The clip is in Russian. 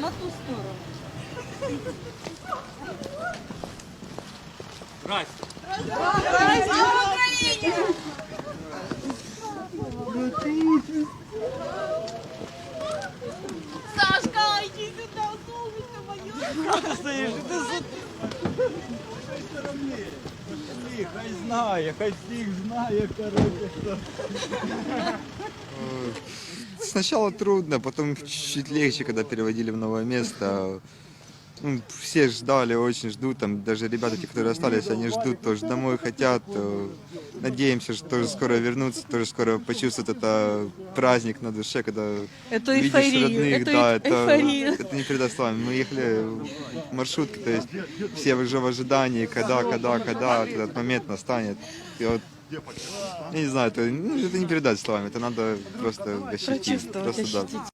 На ту сторону. Сашка, иди сюда, солнышко мое. Хай знає, хай всіх знає, короче, що. Сначала трудно, потом чуть легче, когда переводили в новое место. Ну, все ждали, очень ждут, там даже ребята, те, которые остались, они ждут, тоже домой хотят. э, Надеемся, что тоже скоро вернутся, тоже скоро почувствуют это праздник на душе, когда Эту видишь эйфорию, родных, эту да, эйф- это, это не передать словами. Мы ехали в маршрутке, то есть все уже в ожидании, когда, когда, когда этот момент настанет. И вот, я не знаю, это, ну, это не передать словами, это надо просто ощутить. Просто, да.